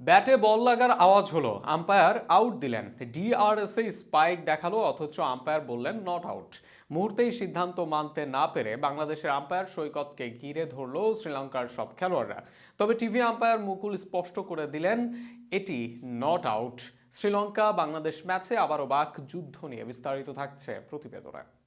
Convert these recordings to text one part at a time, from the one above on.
ব্যাটে বল লাগার আওয়াজ হলো। আম্পায়ার আউট দিলেন। ডিআরএসএ স্পাইক দেখাল, অথচ আম্পায়ার বললেন নট আউট। মুহূর্তেই সিদ্ধান্ত মানতে না পেরে বাংলাদেশের আম্পায়ার সৈকতকে ঘিরে ধরল শ্রীলঙ্কার সব খেলোয়াড়রা। তবে টিভি আম্পায়ার মুকুল স্পষ্ট করে দিলেন, এটি নট আউট। শ্রীলঙ্কা বাংলাদেশ ম্যাচে আবারও বাক যুদ্ধ নিয়ে বিস্তারিত থাকছে প্রতিবেদনে।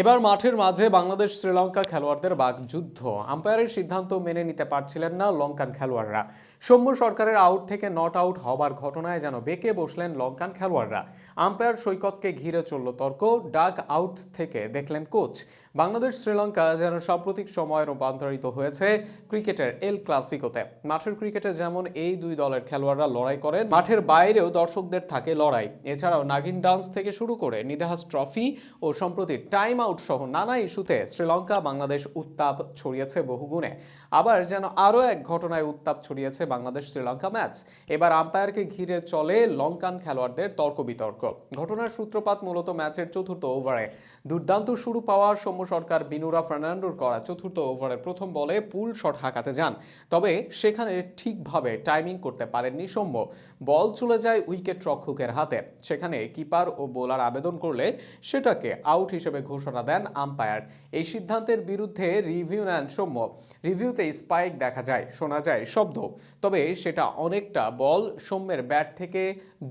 এবার মাঠের মাঝে বাংলাদেশ শ্রীলঙ্কা খেলোয়াড়দের বাক যুদ্ধ আম্পায়ারের সিদ্ধান্ত মেনে নিতে পারছিলেন না লঙ্কান খেলোয়াড়রা। সৌম্য সরকারের আউট থেকে নট আউট হবার ঘটনায় যেন বেঁকে বসলেন লঙ্কান খেলোয়াড়রা। আম্পায়ার সৈকতকে ঘিরে চলল তর্ক, ডাক আউট থেকে দেখলেন কোচ। বাংলাদেশ শ্রীলঙ্কা যেন সাম্প্রতিক সময়ে রূপান্তরিত হয়েছে ক্রিকেটের এল ক্লাসিকোতে। মাঠের ক্রিকেটে যেমন এই দুই দলের খেলোয়াড়রা লড়াই করেন, মাঠের বাইরেও দর্শকদের থাকে লড়াই। এছাড়াও নাগিন ডান্স থেকে শুরু করে নিদাহাস ট্রফি ও সম্প্রতি টাইম আউট সহ নানা ইস্যুতে শ্রীলঙ্কা, বাংলাদেশ উত্তাপ ছড়িয়েছে বহুগুণে। আবার যেন আরও এক ঘটনায় উত্তাপ ছড়িয়েছে বাংলাদেশ শ্রীলঙ্কা ম্যাচ। এবার আম্পায়ারকে ঘিরে চলে লঙ্কান খেলোয়াড়দের তর্ক বিতর্ক ঘটনার সূত্রপাত মূলত ম্যাচের চতুর্থ ওভারে। দুর্দান্ত শুরু পাওয়া সৌম্য সরকার বিনুরা ফার্নান্ডোর করা চতুর্থ ওভারের প্রথম বলে পুল শট হাঁকাতে যান। তবে সেখানে ঠিকভাবে টাইমিং করতে পারেননি সৌম্য। বল চলে যায় উইকেট রক্ষকের হাতে। সেখানে কিপার ও বোলার আবেদন করলে সেটাকে আউট হিসেবে ঘোষণা দেন আম্পায়ার। এই সিদ্ধান্তের বিরুদ্ধে রিভিউ নেন সৌম্য। রিভিউতে স্পাইক দেখা যায়, শোনা যায় শব্দ। তবে সেটা অনেকটা বল সৌম্যের ব্যাট থেকে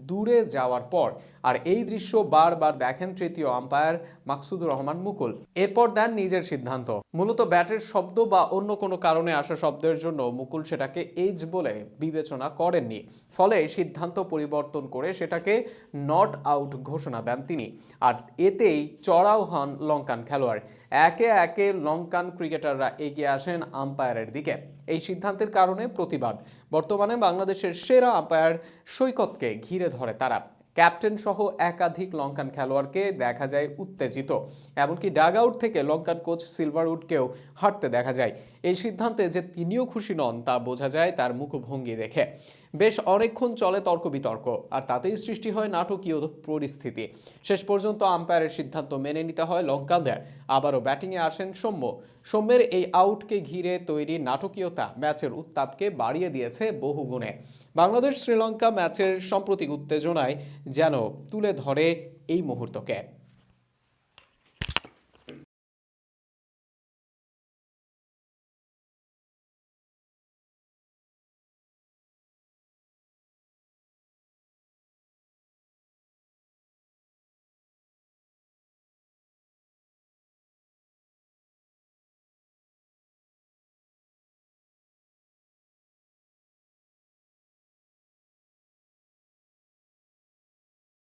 দূরে যাওয়ার পর আর এই দৃশ্য বারবার দেখেন তৃতীয় আম্পায়ার মাকসুদুর রহমান মুকুল। এরপর দেন নিজের সিদ্ধান্ত। মূলত ব্যাটের শব্দ বা অন্য কোনো কারণে আসা শব্দের জন্য মুকুল সেটাকে এজ বলে বিবেচনা করেননি। ফলে সিদ্ধান্ত পরিবর্তন করে সেটাকে নট আউট ঘোষণা দেন তিনি। আর এতেই চড়াও হন লঙ্কান খেলোয়াড়। একে একে লঙ্কান ক্রিকেটাররা এগিয়ে আসেন আম্পায়ারের দিকে। এই সিদ্ধান্তের কারণে প্রতিবাদ। বর্তমানে বাংলাদেশের সেরা আম্পায়ার সৈকতকে ঘিরে ধরে তারা। ক্যাপ্টেন সহ একাধিক লঙ্কান খেলোয়াড়কে দেখা যায় উত্তেজিত। এমনকি ডাগ আউট থেকে লঙ্কান কোচ সিলভারউডকেও হাঁটতে দেখা যায়। এই সিদ্ধান্তে যে তিনিও খুশি নন, তা বোঝা যায় তার মুখভঙ্গি দেখে। বেশ অনেকক্ষণ চলে তর্ক বিতর্ক আর তাতেই সৃষ্টি হয় নাটকীয় পরিস্থিতি। শেষ পর্যন্ত আম্পায়ারের সিদ্ধান্ত মেনে নিতে হয় লঙ্কানদের। আবারও ব্যাটিংয়ে আসেন সৌম্য। সৌম্যের এই আউটকে ঘিরে তৈরি নাটকীয়তা ম্যাচের উত্তাপকে বাড়িয়ে দিয়েছে বহুগুণে বাংলাদেশ শ্রীলঙ্কা ম্যাচের সাম্প্রতিক উত্তেজনায় যেন তুলে ধরে এই মুহূর্তকে।